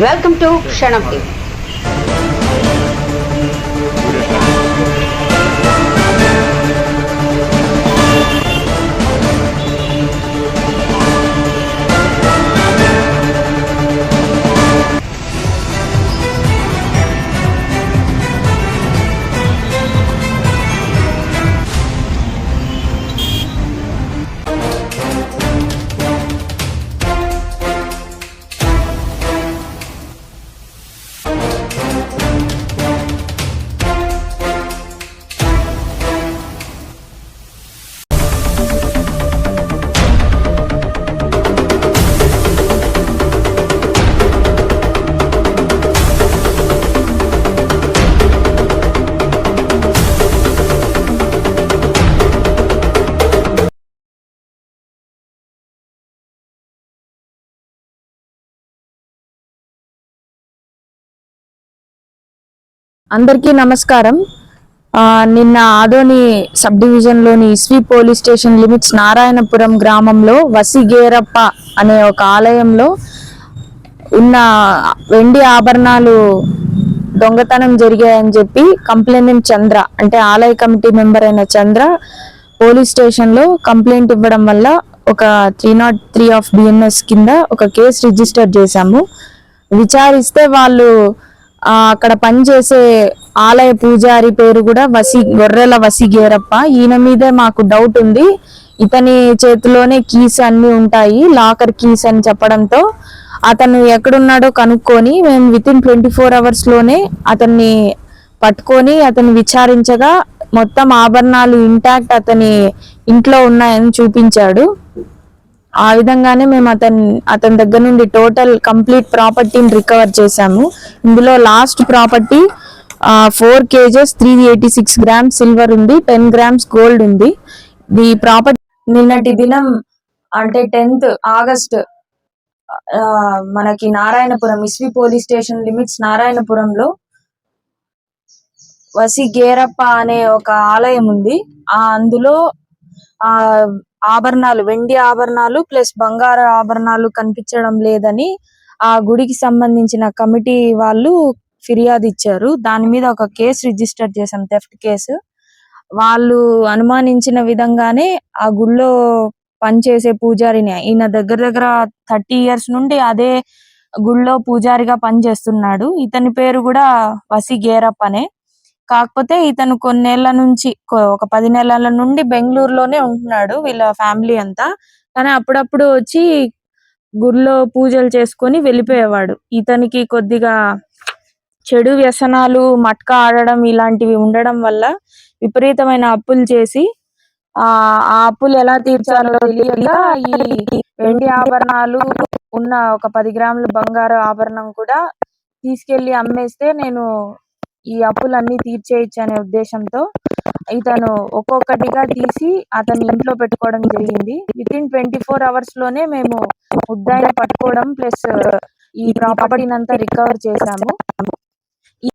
Welcome to క్షణం TV అందరికీ నమస్కారం. నిన్న ఆదోని సబ్ డివిజన్లోని Isvi police station limits Narayanapuram గ్రామంలో వసిగేరప్ప అనే ఒక ఆలయంలో ఉన్న వెండి ఆభరణాలు దొంగతనం జరిగాయని చెప్పి కంప్లైంట్ చంద్ర అంటే ఆలయ కమిటీ మెంబర్ అయిన చంద్ర పోలీస్ స్టేషన్లో కంప్లైంట్ ఇవ్వడం వల్ల ఒక three naught three of BNS కింద ఒక కేసు రిజిస్టర్ చేశాము. విచారిస్తే వాళ్ళు అక్కడ పనిచేసే ఆలయ పూజారి పేరు కూడా వసి గొర్రెల వసిగేరప్ప. ఈయన మీదే మాకు డౌట్ ఉంది. ఇతని చేతిలోనే కీస్ అన్ని ఉంటాయి లాకర్ కీస్ అని చెప్పడంతో. అతను ఎక్కడున్నాడో కనుక్కొని మేము విత్ ఇన్ ట్వంటీ ఫోర్ అవర్స్లోనే అతన్ని పట్టుకొని అతన్ని విచారించగా మొత్తం ఆభరణాలు ఇంటాక్ట్ అతని ఇంట్లో ఉన్నాయని చూపించాడు. ఆ విధంగానే మేము అతని అతని దగ్గర నుండి టోటల్ కంప్లీట్ ప్రాపర్టీని రికవర్ చేశాము. ఇందులో lost property four kgs three eighty six grams silver ఉంది టెన్ గ్రామ్స్ గోల్డ్ ఉంది. ఈ ప్రాపర్టీ నిన్నటి దినం అంటే టెన్త్ ఆగస్ట్ మనకి Narayanapuram Isvi police station limits నారాయణపురంలో Vasigerappa అనే ఒక ఆలయం ఉంది. ఆ అందులో ఆ ఆభరణాలు వెండి ఆభరణాలు ప్లస్ బంగారు ఆభరణాలు కనిపించడం లేదని ఆ గుడికి సంబంధించిన కమిటీ వాళ్ళు ఫిర్యాదు ఇచ్చారు. దాని మీద ఒక కేసు రిజిస్టర్ చేశాం థెఫ్ట్ కేసు. వాళ్ళు అనుమానించిన విధంగానే ఆ గుళ్ళో పనిచేసే పూజారిని ఈయన దగ్గర దగ్గర థర్టీ ఇయర్స్ నుండి అదే గుళ్ళో పూజారిగా పనిచేస్తున్నాడు. ఇతని పేరు కూడా వసి గేరప్ అనే కాకపోతే ఇతను కొన్నేళ్ళ నుంచి ఒక పది నెలల నుండి బెంగళూరులోనే ఉంటున్నాడు వీళ్ళ ఫ్యామిలీ అంతా. కానీ అప్పుడప్పుడు వచ్చి గుడిలో పూజలు చేసుకొని వెళ్ళిపోయేవాడు. ఇతనికి కొద్దిగా చెడు వ్యసనాలు మట్కా ఆడడం ఇలాంటివి ఉండడం వల్ల విపరీతమైన అప్పులు చేసి ఆ ఆ అప్పులు ఎలా తీర్చాలో తెలియక ఈ వెండి ఆభరణాలు ఉన్న ఒక పది గ్రాముల బంగారు ఆభరణం కూడా తీసుకెళ్ళి అమ్మేస్తే నేను ఈ అప్పులన్నీ తీర్చేయచ్చు అనే ఉద్దేశంతో ఇతను ఒక్కొక్కటిగా తీసి అతని ఇంట్లో పెట్టుకోవడం జరిగింది. విత్ ఇన్ ట్వంటీ ఫోర్ అవర్స్లోనే మేము ముద్దాయిని పట్టుకోవడం ప్లస్ ఈ ప్రాపర్టీని అంతా రికవర్ చేశాము.